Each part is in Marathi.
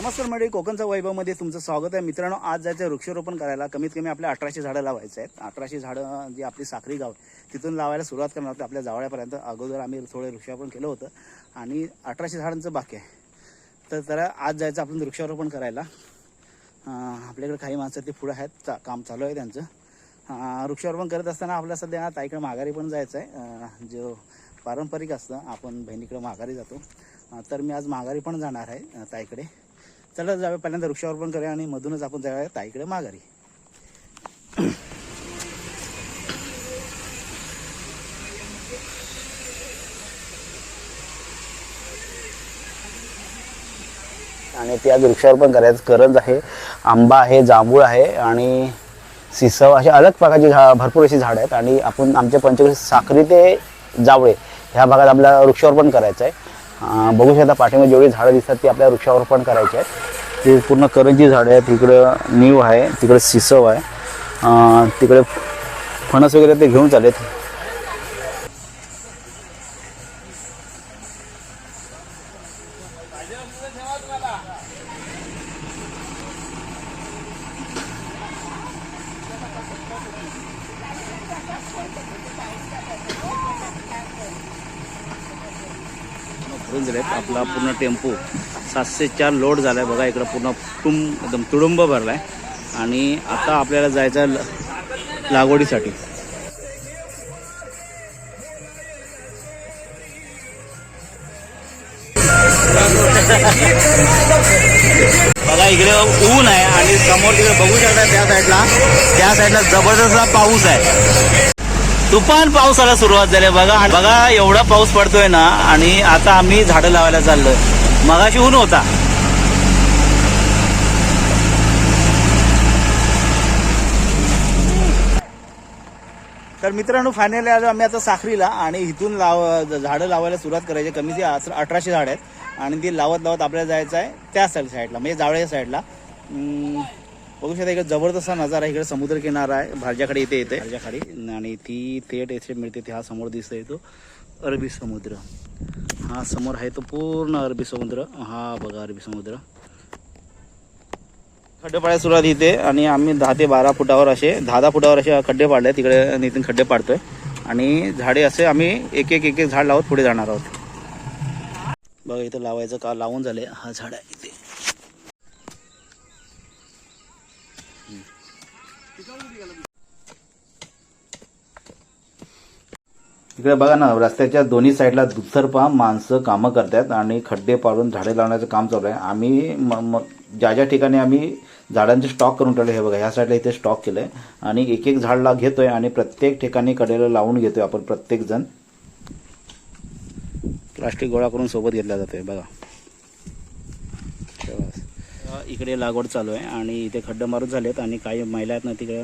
नमस्कार मंडळी कोकणचा वैभवमध्ये तुमचं स्वागत आहे. मित्रांनो आज जायचं आहे वृक्षारोपण करायला. कमीत कमी आपल्या अठराशे झाडं लावायचं आहेत. अठराशे झाडं जी आपली साखरी गाव आहे, तिथून लावायला सुरुवात करणार होतो आपल्या जावळ्यापर्यंत अगोदर आम्ही थोडे वृक्षारोपण केलं होतं. आणि अठराशे झाडांचं बाकी आहे. तर जरा आज जायचं आपण वृक्षारोपण करायला. आपल्याकडे काही माणसं ते पुढं आहेत. चा काम चालू आहे त्यांचं. वृक्षारोपण करत असताना आपल्या सध्या ताईकडे माघारी पण जायचं आहे. जो पारंपरिक असतं आपण बहिणीकडे माघारी जातो. तर मी आज माघारी पण जाणार आहे ताईकडे. चला जाऊया पहिल्यांदा वृक्षारोपण करूया आणि मधूनच आपण जाऊया ताईकडे माघारी. आणि ते आज वृक्षारोपण करायचं करंज आहे आंबा आहे जांभूळ आहे आणि सिसव अशा अलग प्रकारची झा भरपूर अशी झाडं आहेत. आणि आपण आमच्या पंचकृषी साखरी ते जावळे ह्या भागात आपल्याला वृक्षारोपण करायचं आहे. बघू शकता पाठीमध्ये जेवढी झाडं दिसतात ती आपल्या वृक्षारोपण करायची आहेत. ते पूर्ण करंजी झाडं आहेत तिकडं नीव आहे तिकडे सिसव आहे. तिकडे फणस वगैरे ते घेऊन चालेत भरून झाले आपला पूर्ण टेम्पो सातशे चार लोड झालाय बघा. इकडं पूर्ण तुम एकदम तुडुंब भरलाय. आणि आता आपल्याला जायचं आहे लागवडीसाठी. बघा इकडे ऊन आहे आणि समोर तिकडे बघू शकता त्या साईडला त्या साईडला जबरदस्त पाऊस आहे. तुफान पावसाला सुरुवात झाली. आहे बघा बघा एवढा पाऊस पडतोय ना आणि आता आम्ही झाडं लावायला चाललोय. मगाशी ऊन होता. तर मित्रांनो फायनली आलो आम्ही आता साखरीला आणि इथून लाव झाडं लावायला सुरुवात करायची. कमी ती अठराशे झाड आहेत. आणि ती लावत लावत आपल्याला जायचं आहे त्या साईडला म्हणजे जावळ्या साईडला बघू शकता इकडे जबरदस्त नजारा आहे इकडे समुद्र किनारा आहे. भारजाकडे इथे येते. भारजाखाली आणि ती थेट येथे मिळते ते हा समोर दिसतोय तो अरबी समुद्र. हा समोर आहे तो पूर्ण अरबी समुद्र. हा बघा अरबी समुद्र. खड्डे पाडायला सुरुवात इथे आणि आम्ही दहा ते बारा फुटावर असे दहा दहा फुटावर असे खड्डे पाडले तिकडे नितीन खड्डे पाडतोय. आणि झाडे असे आम्ही एक एक एक एक झाड लावत पुढे जाणार आहोत. बघा इथं लावायचं का? लावून झाले. हा झाड आहे. इकडे बघा ना रस्त्याच्या दोन्ही साईडला दुसरपा माणसं कामं करतात आणि खड्डे पाडून झाडे लावण्याचं काम चालू आहे. आम्ही म ज्या ज्या ठिकाणी आम्ही झाडांचे स्टॉक करून ठेवले हे बघा ह्या साईडला इथे स्टॉक केलंय. आणि एक एक झाड ला घेतोय आणि प्रत्येक ठिकाणी कडेला लावून घेतोय आपण प्रत्येक जण. प्लास्टिक गोळा करून सोबत घेतला जातोय बघा. इकडे लागवड चालू आहे आणि इथे खड्डे मारून झालेत आणि काही महिला आहेत ना तिकडे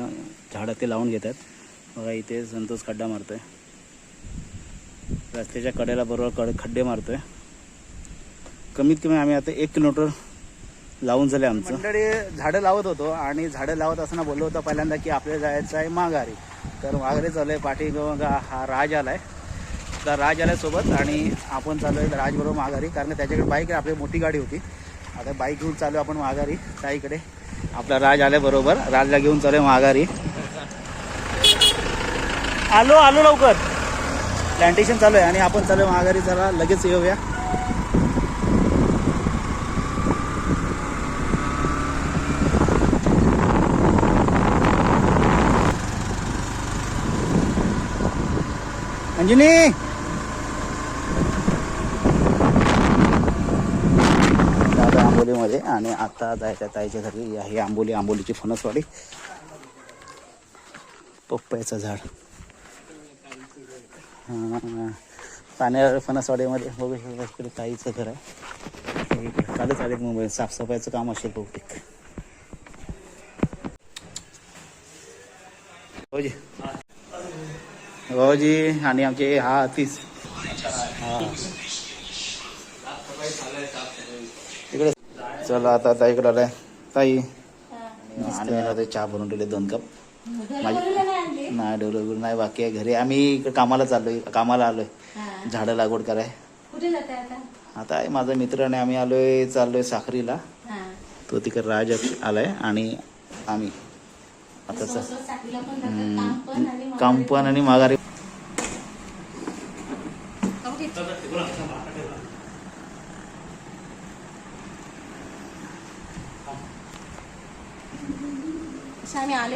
झाडं ते लावून घेतात. बघा इथे संतोष खड्डा मारतोय. रस्त्याच्या कडेला बरोबर कड खड्डे मारतोय. कमीत कमी आम्ही आता एक किलोमीटर लावून झाले आमचं. मंडळी झाडं लावत होतो आणि झाडं लावत असताना बोललो होतो पहिल्यांदा की आपल्याला जायचं आहे माघारी. तर माघारी चालू आहे पाठी हा राज आलाय तर राज आलाय सोबत आणि आपण चालू आहे राजबरोबर माघारी कारण त्याच्याकडे बाईक आपली मोठी गाडी होती. आता बाईक घेऊन चालू आपण माघारी. ताईकडे आपला राज आल्याबरोबर राजला घेऊन चालू आहे माघारी. आलो आलो लवकर. प्लांटेशन चालू आहे आणि आपण चालू आहे माघारी जरा लगेच येऊया. अंजनी! आता आंबोलीमध्ये आणि आता जायच्या ताईच्या घरी. आहे आंबोली आंबोलीची फणसवाडी. पप्पाचं झाड. हां पाण्या फणसवाडीमध्ये बघू शकता इकडे ताईचं घर आहे. चालू चालेल मुंबई साफसफाईचं काम असेल बहुतेक. भाऊजी. भाऊजी आणि आमचे हा तीस. हा. इकडे. चला आता ताईकडे आलाय. ताई. आणि चहा बनवून ठेवले दोन कप. माझी नाही डेव्हलप नाही बाकी आहे घरी. आम्ही इकडे कामाला चाललोय कामाला आलोय. झाडं लागवड कराय. कुठे जाते आता? आता आहे माझा मित्र आणि आम्ही आलोय चाललोय साखरीला. तो तिकडे राज आलाय आणि आम्ही. आता च- साठीला पण जातात, काम पण आणि माघारी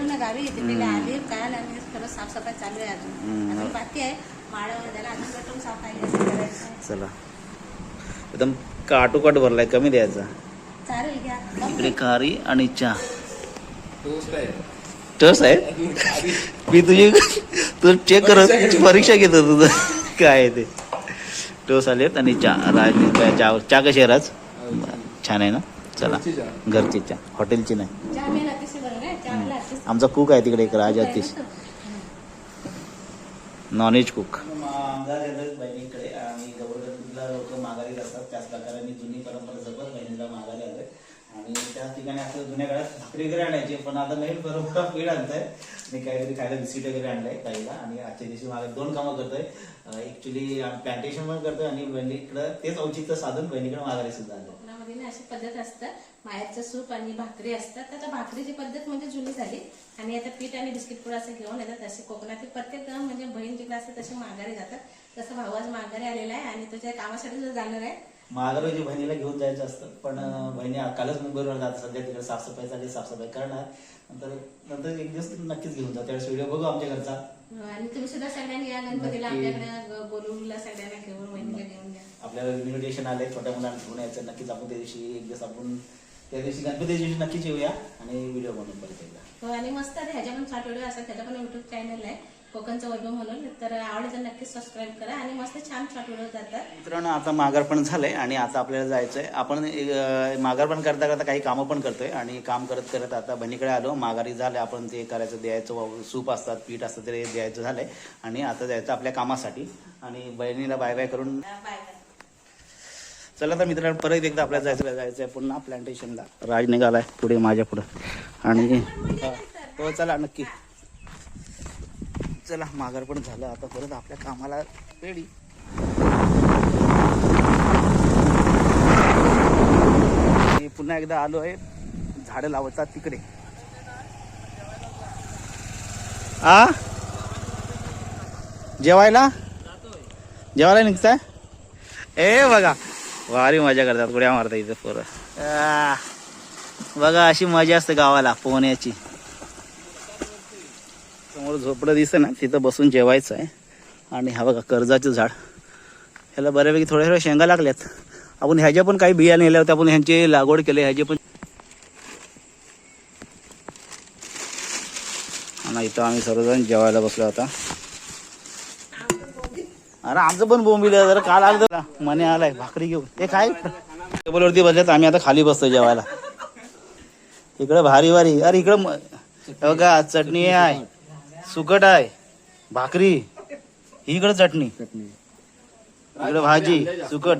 आलो ना गावी पहिले आले काल आणि खरं साफसफाई चालू आहे. अजून. अजून बाकी आहे. माळ त्याला अजून असं करायचं आहे. चला. एकदम काटोकाट भरलाय कमी द्यायचा. चालेल घ्या. इकडे खारी आणि चहा. टस आहे. मी तुझी तू चेक करत परीक्षा घेतो तुझं. काय आहे ते? टोस आलेत आणि चहा. राज चहा चहा कशी आहे राज? छान आहे ना? चला. घरची चहा. हॉटेलची नाही चहा मी अतिशय बरं आहे चहा मला अतिशय आमचा कुक आहे तिकडे एक राज अतिश नॉनव्हेज कुक माघारी असतात. त्याच प्रकारे जुनी परंपरा जपत बहिणीला माघारी आलोय. आणि त्या ठिकाणी आपल्या जुन्या काळात भाकरी वगैरे आणायची पण आता नवीन बरोबर पीठ आणताय. मी काहीतरी खायला बिस्किट वगैरे आणलंय काहीला आणि आजच्या दिवशी मला दोन कामं करतोय. ऍक्च्युली प्लांटेशन पण करतोय आणि बहिणीकडं तेच औचित्य साधून बहिणीकडे माघारी सुद्धा आलं कोकणामध्ये ना अशी पद्धत असतं. मायाचं सूप आणि भाकरी असतात. तर आता भाकरीची पद्धत म्हणजे जुनी झाली. आणि आता पीठ आणि बिस्किट पुढे असं घेऊन येतात. असे कोकणातील प्रत्येक म्हणजे बहीण जिकडे असतात तसे माघारी जातात. तसं भाऊ आज माघारी आलेला आहे आणि तुझ्या कामासाठी जाणार आहे म्हणजे बहिणीला घेऊन जायचं असतं पण बहिणी कालच मुंबईवर जातात. सध्या तिकडे साफसफाई चालली साफसफाई करणार. नंतर नंतर एक दिवस नक्कीच घेऊन जा त्यावेळेस व्हिडिओ बघू आमच्या घरचा. आणि तुम्ही सुद्धा सगळ्यांनी या. गणपतीला आपल्याकडे बोलवून सगळ्यांना घेऊन बहिणीला घेऊन द्या आपल्याला इन्व्हिटेशन आले छोट्या मुलांना घेऊन यायचं. नक्कीच आपण त्या दिवशी एक दिवस आपण त्या दिवशी गणपती दिवशी नक्कीच येऊया आणि व्हिडिओ बनवून परत एकदा. हो आणि मस्त आहे. ह्याच्या पण व्हिडिओ असतात त्याचा पण युट्यूब चॅनल आहे. कोकणचं वैभव म्हणून तर आवडलं तर नक्कीच सबस्क्राईब करा आणि मस्त छान शॉर्ट व्हिडिओ जातात. मित्रांनो आता माघारपण झालंय आणि आता आपल्याला जायचंय. आपण अं, माघारपण करता करता काही कामं पण करतोय आणि काम करत करत आता बहिणीकडे आलो. माघारी झालं आपण ते करायचं द्यायचं सूप असतात पीठ असतं ते द्यायचं झालंय. आणि आता जायचं आपल्या कामासाठी. आणि बहिणीला बाय बाय करून बाय चला तर मित्रांनो परत एकदा आपल्याला जायचं जायचं आहे पुन्हा प्लांटेशनला राज निघालाय पुढे माझ्या पुढं. आणि हो. चला नक्की. चला माघार पण झालं. आता परत आपल्या कामाला रेडी पुन्हा एकदा आलो आहे झाडं लावतात तिकडे. आ? जेवायला? जेवायला निघताय? ए बघा. भारी मजा करतात गुड्या मारता इथं पोरं. बघा अशी मजा असते गावाला पोहण्याची. समोर झोपडं दिसतं ना तिथं बसून जेवायचं आहे. आणि हा बघा कर्जाचं झाड. ह्याला बऱ्यापैकी थोड्या थोड्या शेंगा लागल्यात. आपण ह्याच्या पण काही बिया नेल्या होत्या आपण ह्यांची लागवड केली ह्याचे पण आणि इथं आम्ही सर्वजण जेवायला बसलो होता अरे आमचं पण बोंबील जरा काल आलं जरा मने आलाय भाकरी घेऊन. ते काय? टेबलवरती बसल्यात आम्ही आता खाली बसतो जेवायला. इकडे भारी भारी. अरे इकडं बघा चटणी आहे. सुकट आहे भाकरी ही इकडं चटणी. इकडे भाजी सुकट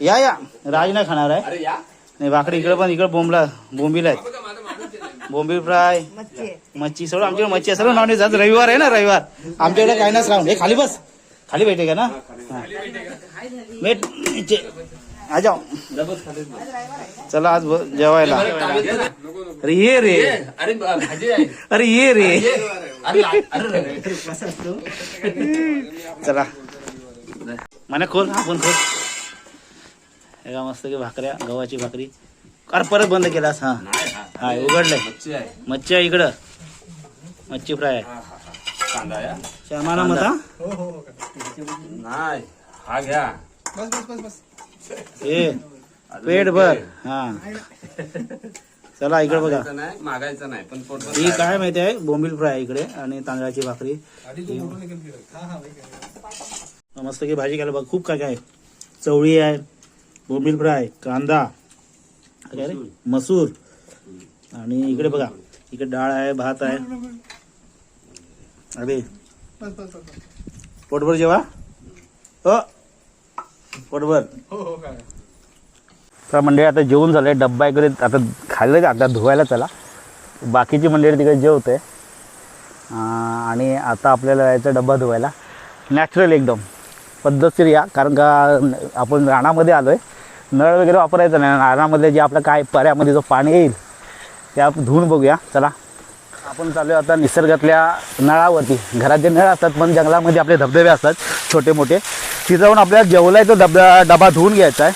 या या. राज नाही खाणार आहे. नाही भाकरी इकडे पण इकडे बोंबला बोंबील आहेत बोंबील फ्राय. मच्छी सगळं आमच्याकडे मच्छी आहे. सर्व नॉनव्हेज आज रविवार आहे ना रविवार. आमच्याकडे काही नस राहून हे खाली बस. खाली भेटे का ना. मेट जाओ. चला आज जेवायला. अरे ये रे. अरे बा- भाजी आहे. अरे ये रे. चला मने खोल आपण खोल हे का मस्त की भाकऱ्या गव्हाची भाकरी अरे परत बंद केलास हा नाही हा उघडलंय मच्छी आहे इकडं मच्छी फ्राय हा, हा, हा. कांदा आहे हा? शर्माना मत हा नाही हा घ्या हे पेट भर हा चला इकडे बघा. मागायचं नाही मागायचं नाही पण पोट ही काय माहिती आहे? बोंबील फ्राय इकडे आणि तांदळाची भाकरी. मस्त की भाजी घ्यायला बघ. खूप काय काय आहे. चवळी आहे बोंबील फ्राय कांदा काय रे? मसूर. आणि इकडे बघा. इकडे डाळ आहे भात आहे. अरे. पोटभर जेवा? हो. पोटभर. तर मंडळी आता जेवून आहे डब्बा इकडे आता खाल्लं आता धुवायला चला. बाकीची मंडळी तिकडे जेवते. आणि आता आपल्याला जायचं डब्बा धुवायला. नॅचरल एकदम. पद्धतशीर या. कारण का आपण राणामध्ये आलो आहे नळ वगैरे वापरायचं नाही. नारळामधले जे आपलं काय पर्यामध्ये जो पाणी येईल ते आपण धुवून बघूया. चला. आपण चालू आता निसर्गातल्या नळावरती. घरात जे नळ असतात पण जंगलामध्ये आपले धबधबे असतात छोटे मोठे तिथं जाऊन आपल्याला जेवलाय तो डबा धुवून घ्यायचा आहे.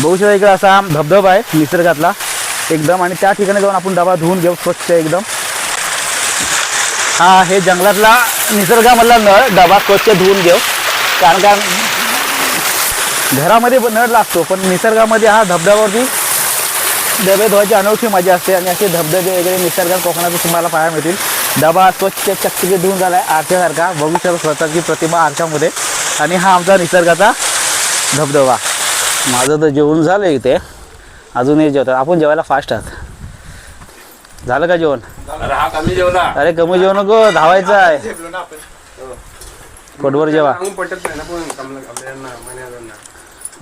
बघू शकता इकडे असा धबधबा आहे निसर्गातला. एकदम आणि त्या ठिकाणी जाऊन आपण डबा धुवून घेऊ स्वच्छ एकदम. हा हे जंगलातला निसर्गामधला नळ डबा स्वच्छ धुवून घेऊ. कारण का घरामध्ये पण नळ लागतो पण निसर्गामध्ये हा धबधब्यावरती डबे धुवायची अनोखी मजा असते आणि असे धबधबे वगैरे निसर्गात कोकणात तुम्हाला पाहायला मिळतील. डबा स्वच्छ चकचकीत धुवून झाला आहे आरशासारखा. बघू शकतो स्वतःची प्रतिमा आरशामध्ये. आणि हा आमचा निसर्गाचा धबधबा. माझं तर जेवण झालं इथे. अजूनही जेवतात आपण जेवायला फास्ट आहात. झालं का जेवण? अरे हा कमी जेवला. अरे कमी जेवण नको धावायचं आहे. पोटभर जेवा.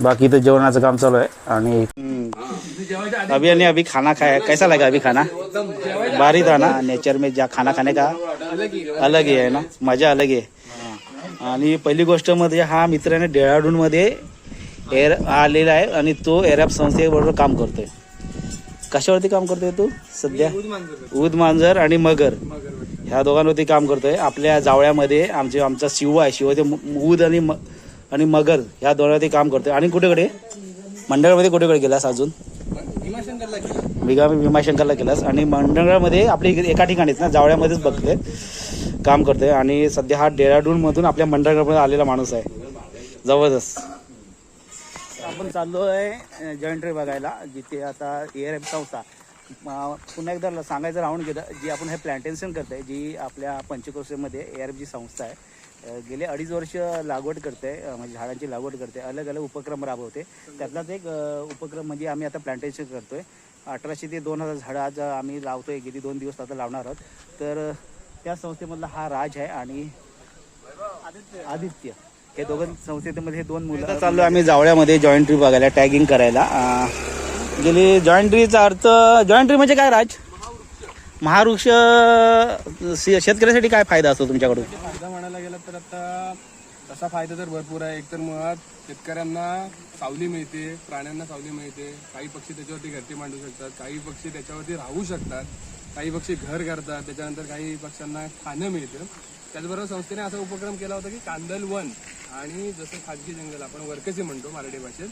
बाकी तो जेवणाचं काम चालू आहे आणि अभी आणि अभी खाना खाया कैसा लगा अभी खाना? बारी था ना? नेचर में जा खाना खाने का अलग ही आहे ना? मजा अलग आहे आणि पहिली गोष्ट म्हणजे हा मित्राने डेहराडून मध्ये एअर आलेला आहे आणि तो एरॅप संस्थेबरोबर काम करतोय. कशावरती काम करतोय तू? सध्या? उद मांजर आणि मगर. ह्या दोघांवरती काम करतोय. आपल्या जावळ्यामध्ये आमचे आमचा शिव आहे. शिव ते ऊद आणि म- आणि मगर ह्या दोघांवरती काम करतोय. आणि कुठेकडे? मंडळामध्ये कुठेकडे गेलास अजून? भीमा भीमाशंकरला केलास आणि मंडळामध्ये इकडे एका ठिकाणीच ना जावळ्यामध्येच बघते काम करतोय. आणि सध्या हा डेहराडून मधून आपल्या मंडळामध्ये आलेला माणूस आहे. जबरदस्त. आपण चाललो आहे जॉईंट्री बघायला जिथे आता एअर एम संस्था पुन्हा एकदा सांगायचं राहून गेलं जी आपण हे प्लांटेशन करतोय जी आपल्या पंचक्रोशीमध्ये एअर एफ जी संस्था आहे गेले अडीच वर्ष लागवड करते म्हणजे झाडांची लागवड करते अलग अलग उपक्रम राबवते त्यातलाच एक उपक्रम म्हणजे आम्ही आता प्लॅन्टेशन करतोय. अठराशे ते दोन हजार झाडं आज आम्ही लावतोय गेली दोन दिवस आता लावणार आहोत. तर त्या संस्थेमधला हा राज आहे आणि आदित्य. हे दोघं संस्थेमध्ये हे दोन मुलं चाललो आम्ही जावळ्यामध्ये जॉईंट ट्री बघायला टॅगिंग करायला. गेली जॉईंट ट्रीचा अर्थ जॉईंट ट्री म्हणजे काय राज? महावृक्ष शेतकऱ्यासाठी काय फायदा असतो तुमच्याकडून? फायदा म्हणायला गेला तर आता तसा फायदा तर भरपूर आहे. एकतर मुळात शेतकऱ्यांना सावली मिळते प्राण्यांना सावली मिळते. काही पक्षी त्याच्यावरती घरटी मांडू शकतात काही पक्षी त्याच्यावरती राहू शकतात. काही पक्षी घर करतात त्याच्यानंतर काही पक्ष्यांना खाणं मिळतं. त्याचबरोबर संस्थेने असा उपक्रम केला होता की कांदल वन आणि जसं खाजगी जंगल आपण वर्कसी म्हणतो मराठी भाषेत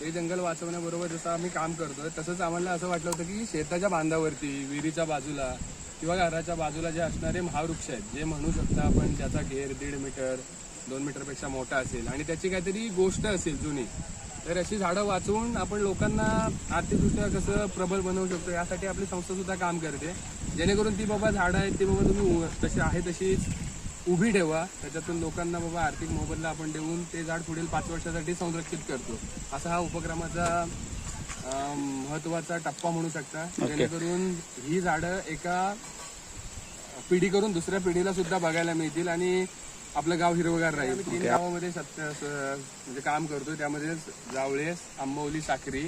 ते जंगल वाचवण्याबरोबर जसं आम्ही काम करतोय तसंच आम्हाला असं वाटलं होतं की शेताच्या बांधावरती विहिरीच्या बाजूला किंवा घराच्या बाजूला जे असणारे महावृक्ष आहेत जे म्हणू शकता आपण ज्याचा घेर दीड मीटर दोन मीटरपेक्षा मोठा असेल आणि त्याची काहीतरी गोष्ट असेल जुनी तर अशी झाडं वाचवून आपण लोकांना आर्थिकदृष्ट्या कसं प्रबल बनवू शकतो यासाठी आपली संस्था सुद्धा काम करते. जेणेकरून ती बाबा झाडं आहेत ती बाबा तुम्ही तशी आहे तशीच उभी ठेवा. त्याच्यातून लोकांना बाबा आर्थिक मोबदला आपण देऊन ते झाड पुढील पाच वर्षासाठी संरक्षित करतो. असा हा उपक्रमाचा महत्त्वाचा टप्पा म्हणू शकता. जेणेकरून ही झाडं एका पिढी करून दुसऱ्या पिढीला सुद्धा बघायला मिळतील आणि आपलं गाव हिरवगार राहील. तीन गावामध्ये सत्य म्हणजे काम करतो त्यामध्ये जावळे आंबवली साखरी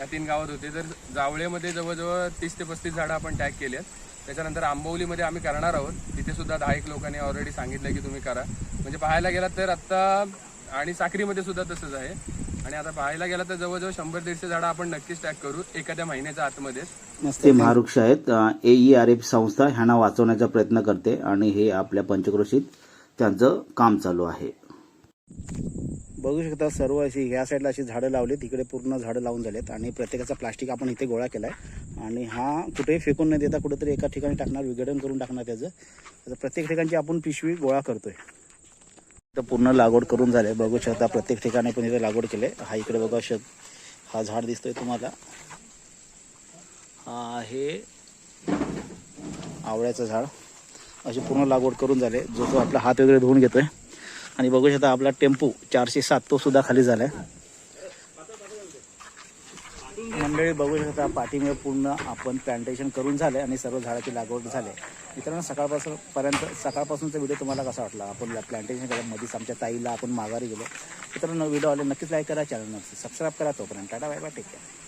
या तीन गावात होते. तर जावळेमध्ये जवळजवळ तीस ते पस्तीस झाडं आपण टॅग केली आहेत. त्याच्यानंतर आंबवलीमध्ये आम्ही करणार आहोत. तिथे सुद्धा दहा एक लोकांनी ऑलरेडी सांगितलं की तुम्ही करा. म्हणजे पाहायला गेलात तर आत्ता आणि साखरीमध्ये सुद्धा तसंच आहे. आणि आता पाहायला गेला तर जवळजवळ शंभर दीडशे झाडं आपण नक्कीच टॅग करू एखाद्या महिन्याच्या आतमध्येच. ते महावृक्ष आहेत. ए ई आर एफ संस्था ह्यांना वाचवण्याचा प्रयत्न करते आणि हे आपल्या पंचक्रोशीत त्यांचं काम चालू आहे. बघू शकता सर्व अशी ह्या साईडला अशी झाडं लावली तिकडे पूर्ण झाडं लावून झालेत आणि प्रत्येकाचा प्लास्टिक आपण इथे गोळा केला आहे आणि हा कुठेही फेकून न देता कुठेतरी एका ठिकाणी टाकणार विघटन करून टाकणार त्याचं. त्याचं प्रत्येक ठिकाणची आपण पिशवी गोळा करतोय. तर पूर्ण लागवड करून झाले. बघू शकता प्रत्येक ठिकाणी पण इथे लागवड केले. हा इकडे बघा शक हा झाड दिसतोय तुम्हाला. हा आहे आवळ्याचं झाड. अशी पूर्ण लागवड करून झाले. जो तो आपला हात वगैरे धुवून घेतोय. आणि बघू शकता आपला टेम्पो चारशे सात तो सुद्धा खाली झालाय. मंडळी बघू शकता पाठीमुळे पूर्ण आपण प्लांटेशन करून झाले आणि सर्व झाडाची लागवड झाली मित्रांनो सकाळपासून पर्यंत सकाळपासूनचा व्हिडिओ तुम्हाला कसा वाटला? आपण प्लांटेशन केलं मध्येच आमच्या ताईला आपण माघारी गेलो. मित्रांनो व्हिडिओ आले नक्कीच लाईक करा चॅनल सबस्क्राईब करा. तोपर्यंत tata bye bye take care